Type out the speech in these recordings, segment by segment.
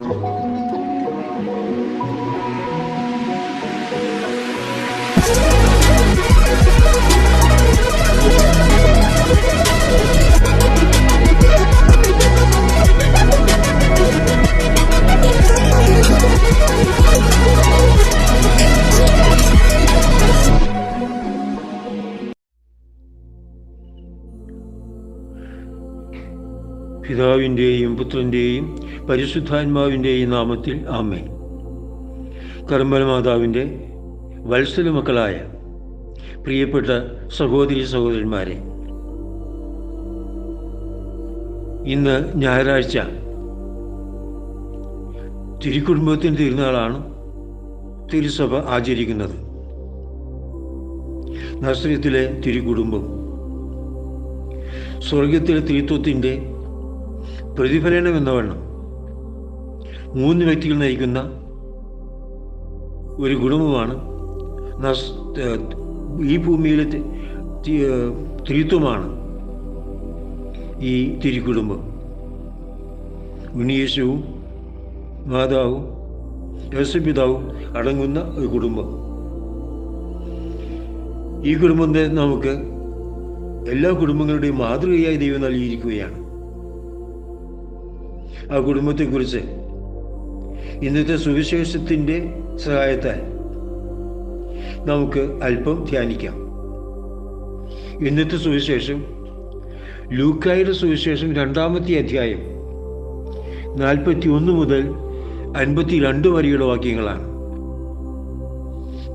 you. പിതാവിന്റെയും പുത്രന്റെയും പരിശുദ്ധാത്മാവിന്റെയും നാമത്തിൽ ആമേൻ. കർമ്മല മാതാവിന്റെ വത്സല മക്കളായ പ്രിയപ്പെട്ട സഹോദരി സഹോദരന്മാരെ ഇന്ന് ഞായറാഴ്ച തിരുക്കുടുംബത്തിന്റെ തിരുനാളാണ് തിരുസഭ ആചരിക്കുന്നത്. നസ്രത്തിലെ തിരുക്കുടുംബം സ്വർഗത്തിലെ തിരുത്വത്തിന്റെ പ്രതിഫലനം എന്ന വേണം? മൂന്ന് വ്യക്തികൾ നയിക്കുന്ന ഒരു കുടുംബമാണ് ഈ ഭൂമിയിലെ ത്രിത്വമാണ് ഈ തിരുക്കുടുംബം ഉണ്ണിയേശുവും മാതാവും യേശുപിതാവും അടങ്ങുന്ന ഒരു കുടുംബം. ഈ കുടുംബത്തെ നമുക്ക് എല്ലാ കുടുംബങ്ങളുടെയും മാതൃകയായി ദൈവം നൽകിയിരിക്കുകയാണ്. ആ കുടുംബത്തെക്കുറിച്ച്. ഇന്നത്തെ സുവിശേഷത്തിന്റെ സഹായത്താൽ നമുക്ക് അല്പം ധ്യാനിക്കാം. ഇന്നത്തെ സുവിശേഷം ലൂക്കായുടെ സുവിശേഷം രണ്ടാമത്തെ അധ്യായം നാൽപ്പത്തി ഒന്ന് മുതൽ അൻപത്തി രണ്ട് വരെയുള്ള വാക്യങ്ങളാണ്.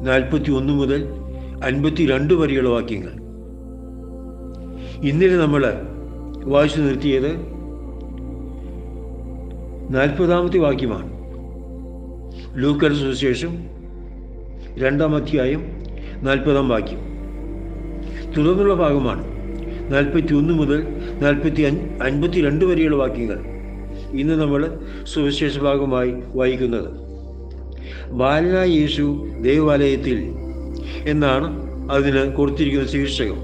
നാൽപ്പത്തി ഒന്ന് മുതൽ അൻപത്തി രണ്ട് വരെയുള്ള വാക്യങ്ങൾ. ഇന്നലെ നമ്മൾ വായിച്ചു നിർത്തിയത് നാൽപ്പതാമത്തെ വാക്യമാണ്. ലൂക്കർ സുവിശേഷം രണ്ടാം അധ്യായം നാൽപ്പതാം വാക്യം. തുടർന്നുള്ള ഭാഗമാണ് നാൽപ്പത്തി ഒന്ന് മുതൽ നാൽപ്പത്തി അൻപത്തി രണ്ട് വരെയുള്ള വാക്യങ്ങൾ ഇന്ന് നമ്മൾ സുവിശേഷ ഭാഗമായി വായിക്കുന്നത്. ബാലനായ യേശു ദേവാലയത്തിൽ എന്നാണ് അതിന് കൊടുത്തിരിക്കുന്ന ശീർഷകം.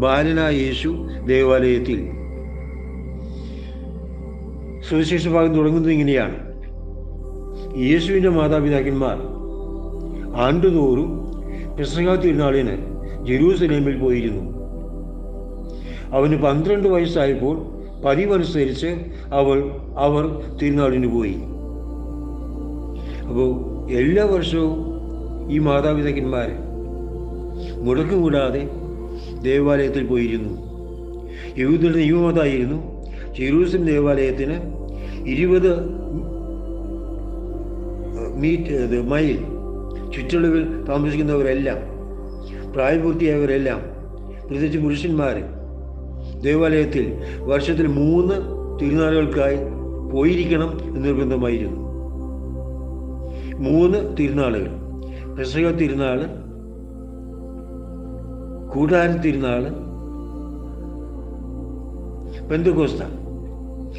ബാലനായ യേശു ദേവാലയത്തിൽ. സുവിശേഷ ഭാഗം തുടങ്ങുന്നത് ഇങ്ങനെയാണ്. യേശുവിന്റെ മാതാപിതാക്കന്മാർ ആണ്ടുതോറും പെസഹ തിരുനാളിന് ജെറൂസലേമിൽ പോയിരുന്നു. അവന് പന്ത്രണ്ട് വയസ്സായപ്പോൾ പതിവനുസരിച്ച് അവൾ അവർ തിരുനാളിന് പോയി. അപ്പോൾ എല്ലാ വർഷവും ഈ മാതാപിതാക്കന്മാർ മുടക്കം കൂടാതെ ദേവാലയത്തിൽ പോയിരുന്നു. യഹൂദരുടെ നിയമമതായിരുന്നു ജെറൂസലം ദേവാലയത്തിന് ഇരുപത് മീറ്റ് മൈൽ ചുറ്റളവിൽ താമസിക്കുന്നവരെല്ലാം പ്രായപൂർത്തിയായവരെല്ലാം പ്രത്യേകിച്ച് പുരുഷന്മാർ ദേവാലയത്തിൽ വർഷത്തിൽ മൂന്ന് തിരുനാളുകൾക്കായി പോയിരിക്കണം എന്ന് നിർബന്ധമായിരുന്നു. മൂന്ന് തിരുനാളുകൾ. പ്രസവ തിരുനാൾ കൂടാര തിരുനാൾ ബന്ധുക്കോസ്ത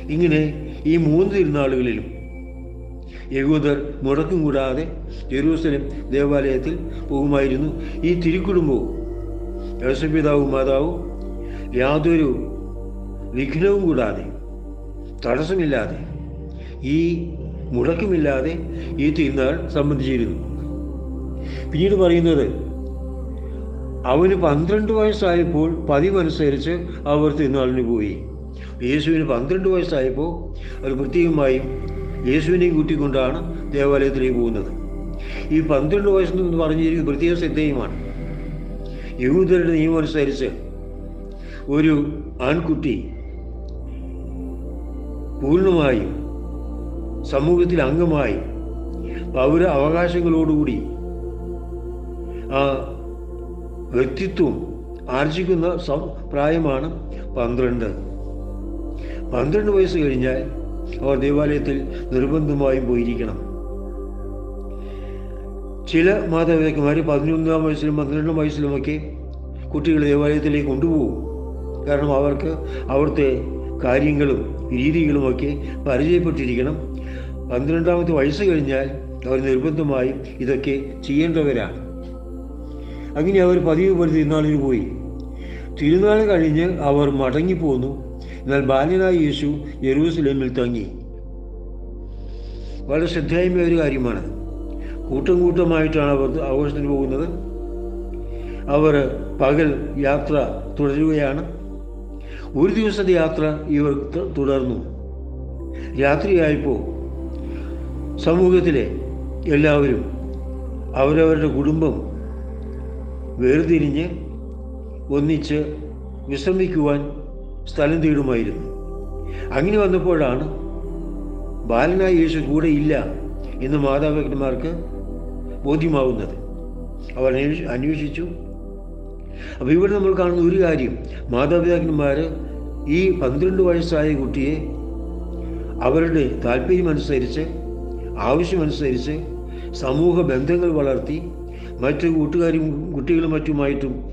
ഇങ്ങനെ ഈ മൂന്ന് തിരുനാളുകളിലും യഹൂദർ മുടക്കം കൂടാതെ ജെറൂസലം ദേവാലയത്തിൽ പോകുമായിരുന്നു. ഈ തിരുക്കുടുംബവും യേശുപിതാവും മാതാവും യാതൊരു വിഘ്നവും കൂടാതെ തടസ്സമില്ലാതെ ഈ മുടക്കമില്ലാതെ ഈ തിരുനാൾ സംബന്ധിച്ചിരുന്നു. പിന്നീട് പറയുന്നത് അവന് പന്ത്രണ്ട് വയസ്സായപ്പോൾ പതിവനുസരിച്ച് അവർ തിരുനാളിന് പോയി. യേശുവിന് പന്ത്രണ്ട് വയസ്സായപ്പോൾ അവർ പ്രത്യേകമായും യേശുവിനെയും കൂട്ടിക്കൊണ്ടാണ് ദേവാലയത്തിലേക്ക് പോകുന്നത്. ഈ പന്ത്രണ്ട് വയസ്സെന്ന് പറഞ്ഞിരിക്കുന്നത് പ്രത്യേക ശ്രദ്ധേയമാണ്. യഹൂദരുടെ നിയമം അനുസരിച്ച് ഒരു ആൺകുട്ടി പൂർണമായും സമൂഹത്തിൽ അംഗമായി പൗര അവകാശങ്ങളോടുകൂടി ആ വ്യക്തിത്വം ആർജിക്കുന്ന പ്രായമാണ് പന്ത്രണ്ട്. പന്ത്രണ്ട് വയസ്സ് കഴിഞ്ഞാൽ അവർ ദേവാലയത്തിൽ നിർബന്ധമായും പോയിരിക്കണം. ചില മാതാപിതാക്കന്മാർ പതിനൊന്നാം വയസ്സിലും പന്ത്രണ്ടാം വയസ്സിലുമൊക്കെ കുട്ടികളെ ദേവാലയത്തിലേക്ക് കൊണ്ടുപോകും. കാരണം അവർക്ക് അവിടുത്തെ കാര്യങ്ങളും രീതികളുമൊക്കെ പരിചയപ്പെട്ടിരിക്കണം. പന്ത്രണ്ടാമത്തെ വയസ്സ് കഴിഞ്ഞാൽ അവർ നിർബന്ധമായും ഇതൊക്കെ ചെയ്യേണ്ടവരാണ്. അങ്ങനെ അവർ പതിവ് പോലെ തിരുനാളിന് പോയി. തിരുനാൾ കഴിഞ്ഞ് അവർ മടങ്ങിപ്പോന്നു. എന്നാൽ ബാല്യനായ യേശു യെരൂസലേമിൽ തങ്ങി വളരെ ശ്രദ്ധേയമായ ഒരു കാര്യമാണ്. കൂട്ടം കൂട്ടമായിട്ടാണ് അവർ ആഘോഷത്തിന് പോകുന്നത്. അവർ പകൽ യാത്ര തുടരുകയാണ്. ഒരു ദിവസത്തെ യാത്ര ഇവർ തുടർന്നു. രാത്രിയായപ്പോൾ സമൂഹത്തിലെ എല്ലാവരും അവരവരുടെ കുടുംബം വേർതിരിഞ്ഞ് ഒന്നിച്ച് വിശ്രമിക്കുവാൻ സ്ഥലം തീടുമായിരുന്നു. അങ്ങനെ വന്നപ്പോഴാണ് ബാലനായ യേശു കൂടെ ഇല്ല എന്ന് മാതാപിതാക്കന്മാർക്ക് ബോധ്യമാവുന്നത്. അവർ അന്വേഷി- അന്വേഷിച്ചു. അപ്പോൾ ഇവിടെ നമ്മൾ കാണുന്ന ഒരു കാര്യം മാതാപിതാക്കന്മാർ ഈ പന്ത്രണ്ട് വയസ്സായ കുട്ടിയെ അവരുടെ താല്പര്യമനുസരിച്ച് ആവശ്യമനുസരിച്ച് സമൂഹ ബന്ധങ്ങൾ വളർത്തി മറ്റു കൂട്ടുകാരും കുട്ടികളും മറ്റുമായിട്ടും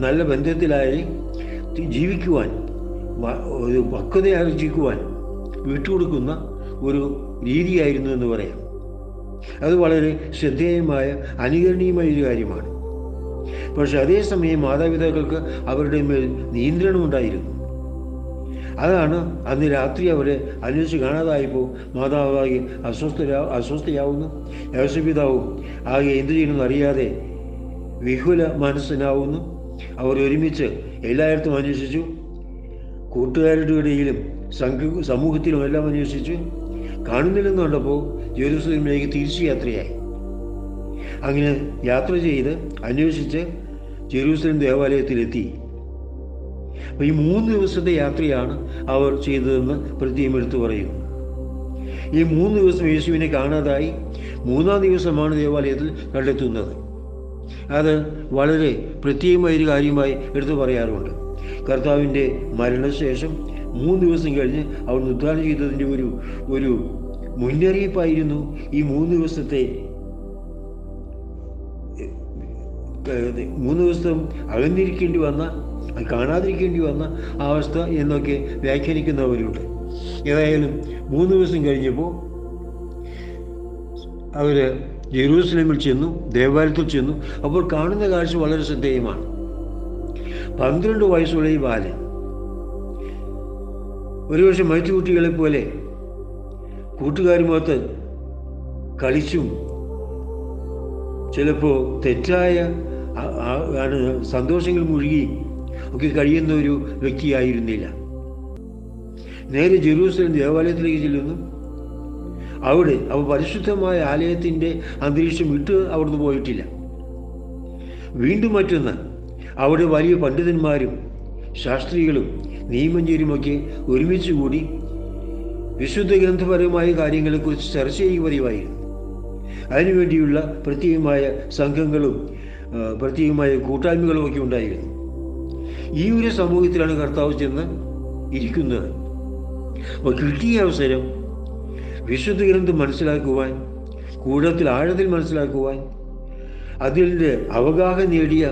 നല്ല ബന്ധത്തിലായി ജീവിക്കുവാൻ ഒരു പക്വത ആർജിക്കുവാൻ വിട്ടുകൊടുക്കുന്ന ഒരു രീതിയായിരുന്നു എന്ന് പറയാം. അത് വളരെ ശ്രദ്ധേയമായ അനുകരണീയമായ ഒരു കാര്യമാണ്. പക്ഷെ അതേസമയം മാതാപിതാക്കൾക്ക് അവരുടെ മേൽ നിയന്ത്രണമുണ്ടായിരുന്നു അതാണ് അന്ന് രാത്രി അവരെ അന്വേഷിച്ച് കാണാതായപ്പോൾ മാതാവാകെ അസ്വസ്ഥ അസ്വസ്ഥയാവുന്നു. യേശുപിതാവും ആകെ എന്തു ചെയ്യണമെന്ന് അറിയാതെ വിഹുല മനസ്സിനാവുന്നു. അവർ ഒരുമിച്ച് എല്ലായിടത്തും അന്വേഷിച്ചു. കൂട്ടുകാരുടെ ഇടയിലും സംഘ സമൂഹത്തിലും എല്ലാം അന്വേഷിച്ചു. കാണുന്നില്ലെന്ന് കണ്ടപ്പോൾ ജെറുസലേമിലേക്ക് തിരിച്ചു യാത്രയായി. അങ്ങനെ യാത്ര ചെയ്ത് അന്വേഷിച്ച് ജെറൂസലേം ദേവാലയത്തിലെത്തി. അപ്പോൾ ഈ മൂന്ന് ദിവസത്തെ യാത്രയാണ് അവർ ചെയ്തതെന്ന് പ്രത്യേകം എടുത്തു പറയുന്നു. ഈ മൂന്ന് ദിവസം യേശുവിനെ കാണാതായി മൂന്നാം ദിവസമാണ് ദേവാലയത്തിൽ കണ്ടെത്തുന്നത്. അത് വളരെ പ്രത്യേകമായ ഒരു കാര്യമായി എടുത്തു പറയാറുണ്ട് കർത്താവിന്റെ മരണശേഷം മൂന്ന് ദിവസം കഴിഞ്ഞ് അവൻ ഉദ്ധാനം ചെയ്തതിന്റെ ഒരു ഒരു മുന്നറിയിപ്പായിരുന്നു. ഈ മൂന്ന് ദിവസത്തെ മൂന്ന് ദിവസം അകന്നിരിക്കേണ്ടി വന്ന കാണാതിരിക്കേണ്ടി വന്ന അവസ്ഥ എന്നൊക്കെ വ്യാഖ്യാനിക്കുന്നവരുണ്ട്. ഏതായാലും മൂന്ന് ദിവസം കഴിഞ്ഞപ്പോൾ അവർ ജെറൂസലേമിൽ ചെന്നു ദേവാലയത്തിൽ ചെന്നു. അപ്പോൾ കാണുന്ന കാഴ്ച വളരെ ശ്രദ്ധേയമാണ്. പന്ത്രണ്ട് വയസ്സുള്ള ഈ ബാലൻ ഒരുപക്ഷെ മറ്റു കുട്ടികളെ പോലെ കൂട്ടുകാരുമൊത്ത് കളിച്ചും ചിലപ്പോൾ തെറ്റായ സന്തോഷങ്ങൾ മുഴുകി ഒക്കെ കഴിയുന്ന ഒരു വ്യക്തിയായിരുന്നില്ല. നേരെ ജെറൂസലേം ദേവാലയത്തിലേക്ക് ചെല്ലുന്നു. അവിടെ അവ പരിശുദ്ധമായ ആലയത്തിന്റെ അന്തരീക്ഷം വിട്ട് അവിടുന്ന് പോയിട്ടില്ല. വീണ്ടും മറ്റൊന്ന് അവിടെ വലിയ പണ്ഡിതന്മാരും ശാസ്ത്രികളും നിയമഞ്ചേരുമൊക്കെ ഒരുമിച്ച് കൂടി വിശുദ്ധ ഗ്രന്ഥപരമായ കാര്യങ്ങളെക്കുറിച്ച് ചർച്ച ചെയ്യുക പതിവായിരുന്നു അതിനുവേണ്ടിയുള്ള പ്രത്യേകമായ സംഘങ്ങളും പ്രത്യേകമായ കൂട്ടായ്മകളും ഒക്കെ ഉണ്ടായിരുന്നു. ഈ ഒരു സമൂഹത്തിലാണ് കർത്താവ് ചെന്ന് ഇരിക്കുന്നത്. അപ്പോൾ കിട്ടിയ അവസരം വിശുദ്ധ ഗ്രന്ഥം മനസ്സിലാക്കുവാൻ കൂടത്തിൽ ആഴത്തിൽ മനസ്സിലാക്കുവാൻ അതിന്റെ അവഗാഹം നേടിയ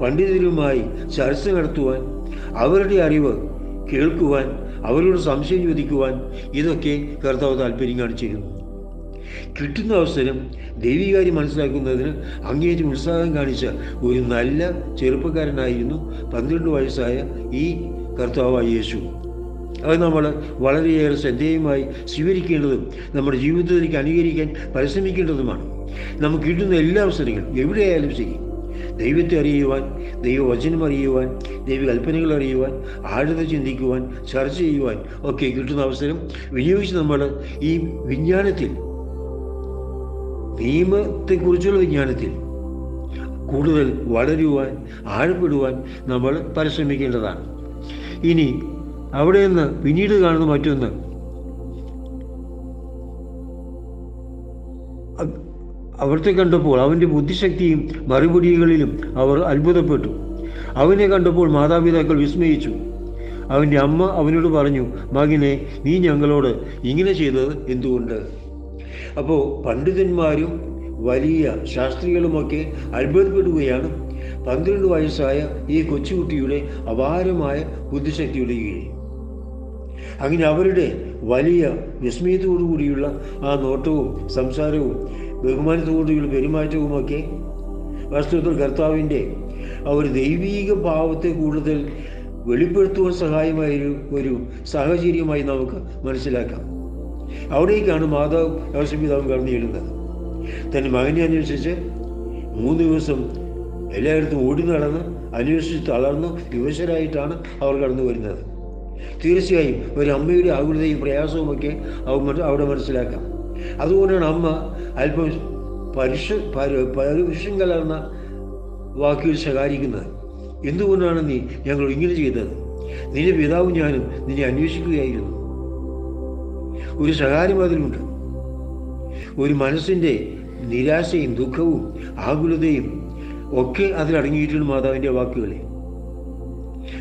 പണ്ഡിതരുമായി ചർച്ച നടത്തുവാൻ അവരുടെ അറിവ് കേൾക്കുവാൻ അവരോട് സംശയം ചോദിക്കുവാൻ ഇതൊക്കെ കർത്താവ് താല്പര്യം കാണിച്ചിരുന്നു കിട്ടുന്ന അവസരം ദൈവികാര്യം മനസ്സിലാക്കുന്നതിന് അങ്ങേയറ്റം ഉത്സാഹം കാണിച്ച ഒരു നല്ല ചെറുപ്പക്കാരനായിരുന്നു പന്ത്രണ്ട് വയസ്സായ ഈ കർത്താവായ യേശു. അത് നമ്മൾ വളരെയേറെ ശ്രദ്ധേയമായി സ്വീകരിക്കേണ്ടതും നമ്മുടെ ജീവിതത്തിലേക്ക് അനുകരിക്കാൻ പരിശ്രമിക്കേണ്ടതുമാണ്. നമുക്ക് കിട്ടുന്ന എല്ലാ അവസരങ്ങളും എവിടെയായാലും ശരി. ദൈവത്തെ അറിയുവാൻ ദൈവവചനം അറിയുവാൻ ദൈവ ദൈവകൽപ്പനകൾ അറിയുവാൻ ആഴത ചിന്തിക്കുവാൻ ചർച്ച ചെയ്യുവാൻ ഒക്കെ കിട്ടുന്ന അവസരം വിനിയോഗിച്ച് നമ്മൾ ഈ വിജ്ഞാനത്തിൽ നിയമത്തെക്കുറിച്ചുള്ള വിജ്ഞാനത്തിൽ കൂടുതൽ വളരുവാൻ ആഴപ്പെടുവാൻ നമ്മൾ പരിശ്രമിക്കേണ്ടതാണ്. ഇനി അവിടെ നിന്ന് പിന്നീട് കാണുന്ന മറ്റൊന്ന്. അവിടുത്തെ കണ്ടപ്പോൾ അവന്റെ ബുദ്ധിശക്തിയും മറുപടികളിലും അവർ അത്ഭുതപ്പെട്ടു. അവനെ കണ്ടപ്പോൾ മാതാപിതാക്കൾ വിസ്മയിച്ചു. അവന്റെ അമ്മ അവനോട് പറഞ്ഞു മകനെ നീ ഞങ്ങളോട് ഇങ്ങനെ ചെയ്തത് എന്തുകൊണ്ട്? അപ്പോൾ പണ്ഡിതന്മാരും വലിയ ശാസ്ത്രികളുമൊക്കെ അത്ഭുതപ്പെടുകയാണ്. പന്ത്രണ്ട് വയസ്സായ ഈ കൊച്ചുകുട്ടിയുടെ അപാരമായ ബുദ്ധിശക്തിയുടെ കീഴിൽ. അങ്ങനെ അവരുടെ വലിയ വിസ്മയത്തോടു കൂടിയുള്ള ആ നോട്ടവും സംസാരവും ബഹുമാനത്തോടുകൂടിയുള്ള പെരുമാറ്റവുമൊക്കെ വസ്തുത്തിൽ കർത്താവിന്റെ ആ ഒരു ദൈവീക ഭാവത്തെ കൂടുതൽ വെളിപ്പെടുത്തുവാൻ സഹായമായ ഒരു ഒരു സാഹചര്യമായി നമുക്ക് മനസ്സിലാക്കാം. അവിടേക്കാണ് മാതാവ് യോസപിതാവും കടന്നു ചെല്ലുന്നത്. തന്റെ മകനെ അന്വേഷിച്ച് മൂന്ന് ദിവസം എല്ലായിടത്തും ഓടി നടന്ന് അന്വേഷിച്ച് തളർന്ന് വിവശരായിട്ടാണ് അവർ കടന്നു വരുന്നത്. തീർച്ചയായും ഒരു അമ്മയുടെ ആകുലതയും പ്രയാസവുമൊക്കെ അവ അവിടെ മനസ്സിലാക്കാം. അതുകൊണ്ടാണ് അമ്മ അല്പം പരുഷ പരു- പരുഷം കലർന്ന വാക്കുകൾ ശകാരിക്കുന്നത്. എന്തുകൊണ്ടാണ് നീ ഞങ്ങൾ ഇങ്ങനെ ചെയ്തത്? നിന്റെ പിതാവും ഞാനും നിന്നെ അന്വേഷിക്കുകയായിരുന്നു. ഒരു ശകാരം അതിലുണ്ട് ഒരു മനസ്സിന്റെ നിരാശയും ദുഃഖവും ആകുലതയും ഒക്കെ അതിലടങ്ങിയിട്ടുണ്ട് മാതാവിന്റെ വാക്കുകളെ.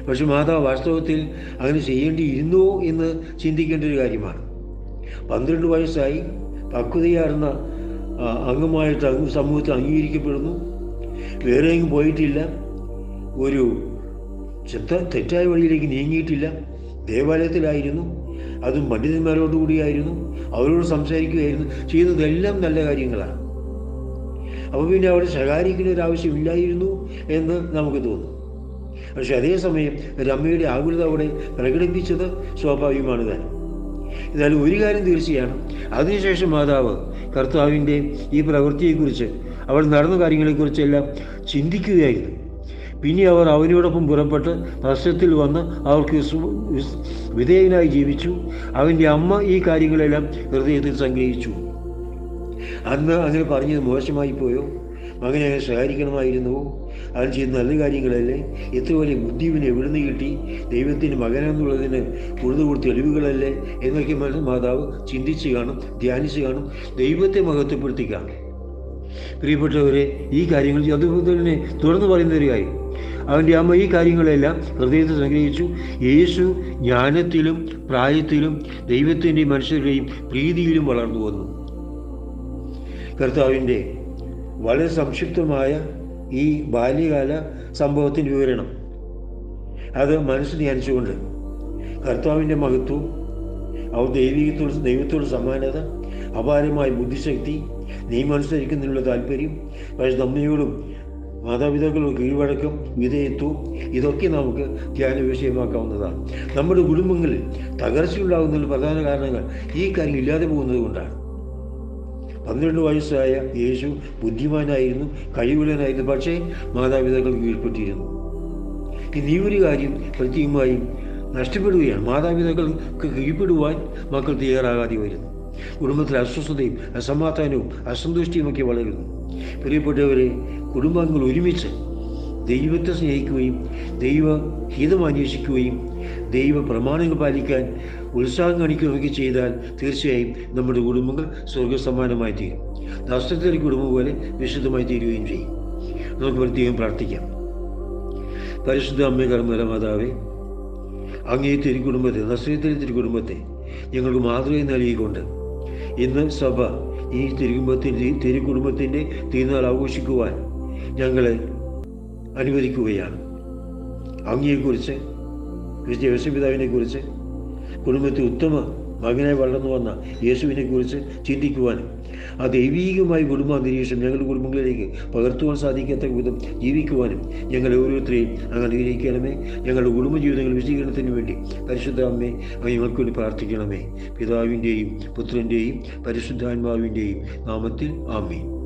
പക്ഷെ മാതാവ് വാസ്തവത്തിൽ അങ്ങനെ ചെയ്യേണ്ടിയിരുന്നോ എന്ന് ചിന്തിക്കേണ്ട ഒരു കാര്യമാണ്. പന്ത്രണ്ട് വയസ്സായി പക്വതയാർന്ന അംഗമായിട്ട് സമൂഹത്തിൽ അംഗീകരിക്കപ്പെടുന്നു. വേറെ എങ്ങും പോയിട്ടില്ല. ഒരു ചെത്ത തെറ്റായ വഴിയിലേക്ക് നീങ്ങിയിട്ടില്ല. ദേവാലയത്തിലായിരുന്നു. അതും പണ്ഡിതന്മാരോടുകൂടിയായിരുന്നു. അവരോട് സംസാരിക്കുകയായിരുന്നു. ചെയ്യുന്നതെല്ലാം നല്ല കാര്യങ്ങളാണ്. അപ്പോൾ പിന്നെ അവിടെ ശകാരിക്കുന്ന ഒരു ആവശ്യമില്ലായിരുന്നു എന്ന് നമുക്ക് തോന്നും. പക്ഷെ അതേസമയം ഒരു അമ്മയുടെ ആകുലത അവിടെ പ്രകടിപ്പിച്ചത് സ്വാഭാവികമാണ് താൻ എന്നാലും ഒരു കാര്യം തീർച്ചയാണ്. അതിനുശേഷം മാതാവ് കർത്താവിന്റെ ഈ പ്രവൃത്തിയെക്കുറിച്ച് അവൾ നടന്ന കാര്യങ്ങളെക്കുറിച്ചെല്ലാം ചിന്തിക്കുകയായിരുന്നു. പിന്നെ അവർ അവനോടൊപ്പം പുറപ്പെട്ട് നഷ്ടത്തിൽ വന്ന് അവർക്ക് വിധേയനായി ജീവിച്ചു. അവന്റെ അമ്മ ഈ കാര്യങ്ങളെല്ലാം ഹൃദയത്തിൽ സംഗ്രഹിച്ചു. അന്ന് അങ്ങനെ പറഞ്ഞത് മോശമായി പോയോ? മകനെ അങ്ങനെ സഹായിക്കണമായിരുന്നുവോ അവൻ ചെയ്യുന്ന നല്ല കാര്യങ്ങളല്ലേ? എത്ര വലിയ ബുദ്ധി ഇവന് എവിടുന്ന് കിട്ടി? ദൈവത്തിന്റെ മകനെന്നുള്ളതിന് കൂടുതൽ കൂടുതൽ തെളിവുകളല്ലേ എന്നൊക്കെ മനസ്സ് മാതാവ് ചിന്തിച്ച് കാണും ധ്യാനിച്ച് കാണും ദൈവത്തെ മഹത്വപ്പെടുത്തി കാണും പ്രിയപ്പെട്ടവരെ ഈ കാര്യങ്ങൾ അതുപോലെ തന്നെ തുറന്നു പറയുന്ന ഒരു കാര്യം. അവന്റെ അമ്മ ഈ കാര്യങ്ങളെല്ലാം ഹൃദയത്തിൽ സംഗ്രഹിച്ചു. യേശു ജ്ഞാനത്തിലും പ്രായത്തിലും ദൈവത്തിന്റെയും മനുഷ്യരുടെയും പ്രീതിയിലും വളർന്നു വന്നു. കർത്താവിന്റെ വളരെ സംക്ഷിപ്തമായ ഈ ബാല്യകാല സംഭവത്തിന്റെ വിവരണം. അത് മനസ്സ് ധ്യാനിച്ചുകൊണ്ട് കർത്താവിന്റെ മഹത്വം അവർ ദൈവികത്തോട് ദൈവത്തോട് സമാനത അപാരമായ ബുദ്ധിശക്തി നിയമനുസരിക്കുന്നതിനുള്ള താല്പര്യം പക്ഷേ നമ്മയോടും മാതാപിതാക്കളും കീഴ്വഴക്കം വിധേയത്വം ഇതൊക്കെ നമുക്ക് ധ്യാന വിഷയമാക്കാവുന്നതാണ്. നമ്മുടെ കുടുംബങ്ങളിൽ തകർച്ചയുണ്ടാകുന്നതിന് പ്രധാന കാരണങ്ങൾ ഈ കാര്യം ഇല്ലാതെ പോകുന്നത് കൊണ്ടാണ്. പന്ത്രണ്ട് വയസ്സായ യേശു ബുദ്ധിമാനായിരുന്നു കഴിവുള്ളനായിരുന്നു പക്ഷേ മാതാപിതാക്കൾ കീഴ്പ്പെട്ടിരുന്നു. ഇനി ഒരു കാര്യം പ്രത്യേകമായും നഷ്ടപ്പെടുകയാണ്. മാതാപിതാക്കൾക്ക് കീഴ്പ്പെടുവാൻ മക്കൾ തയ്യാറാകാതെ വരുന്നു. കുടുംബത്തിൽ അസ്വസ്ഥതയും അസമാധാനവും അസന്തുഷ്ടിയുമൊക്കെ വളരുന്നു. പ്രിയപ്പെട്ടവരെ കുടുംബാംഗങ്ങൾ ഒരുമിച്ച് ദൈവത്തെ സ്നേഹിക്കുകയും ദൈവ ഹിതം അന്വേഷിക്കുകയും ദൈവ പ്രമാണങ്ങൾ പാലിക്കാൻ ഉത്സാഹം കാണിക്കുകയൊക്കെ ചെയ്താൽ തീർച്ചയായും നമ്മുടെ കുടുംബങ്ങൾ സ്വർഗസമാനമായി തീരും. നഷ്ടത്തിലെ കുടുംബം പോലെ വിശുദ്ധമായി തീരുകയും ചെയ്യും. നമുക്ക് പ്രത്യേകം പ്രാർത്ഥിക്കാം. പരിശുദ്ധ അമ്മ കർമ്മല മാതാവേ അങ്ങേ തിരുക്കുടുംബത്തെ നസ്രീത്തിലെ തിരുക്കുടുംബത്തെ ഞങ്ങൾക്ക് മാതൃക നൽകിക്കൊണ്ട് ഇന്ന് സഭ ഈ തിരുകുടുംബത്തിന്റെ തിരുക്കുടുംബത്തിന്റെ തിരുനാൾ ആഘോഷിക്കുവാൻ ഞങ്ങളെ അനുവദിക്കുകയാണ്. അങ്ങയെക്കുറിച്ച് വിദ്യാഭ്യാസ യേശുപിതാവിനെക്കുറിച്ച് കുടുംബത്തിൽ ഉത്തമ മകനായി വളർന്നു വന്ന യേശുവിനെ കുറിച്ച് ചിന്തിക്കുവാനും ആ ദൈവീകമായ കുടുംബ അന്തരീക്ഷം ഞങ്ങളുടെ കുടുംബങ്ങളിലേക്ക് പകർത്തുവാൻ സാധിക്കാത്ത വിധം ജീവിക്കുവാനും ഞങ്ങൾ ഓരോരുത്തരെയും അങ്ങ് അനുഗ്രഹിക്കണമേ. ഞങ്ങളുടെ കുടുംബജീവിതങ്ങൾ വിശദീകരണത്തിന് വേണ്ടി പരിശുദ്ധ അമ്മേ അങ്ങ് ഞങ്ങൾക്ക് വേണ്ടി പ്രാർത്ഥിക്കണമേ. പിതാവിന്റെയും പുത്രന്റെയും പരിശുദ്ധാത്മാവിന്റെയും നാമത്തിൽ ആമേൻ.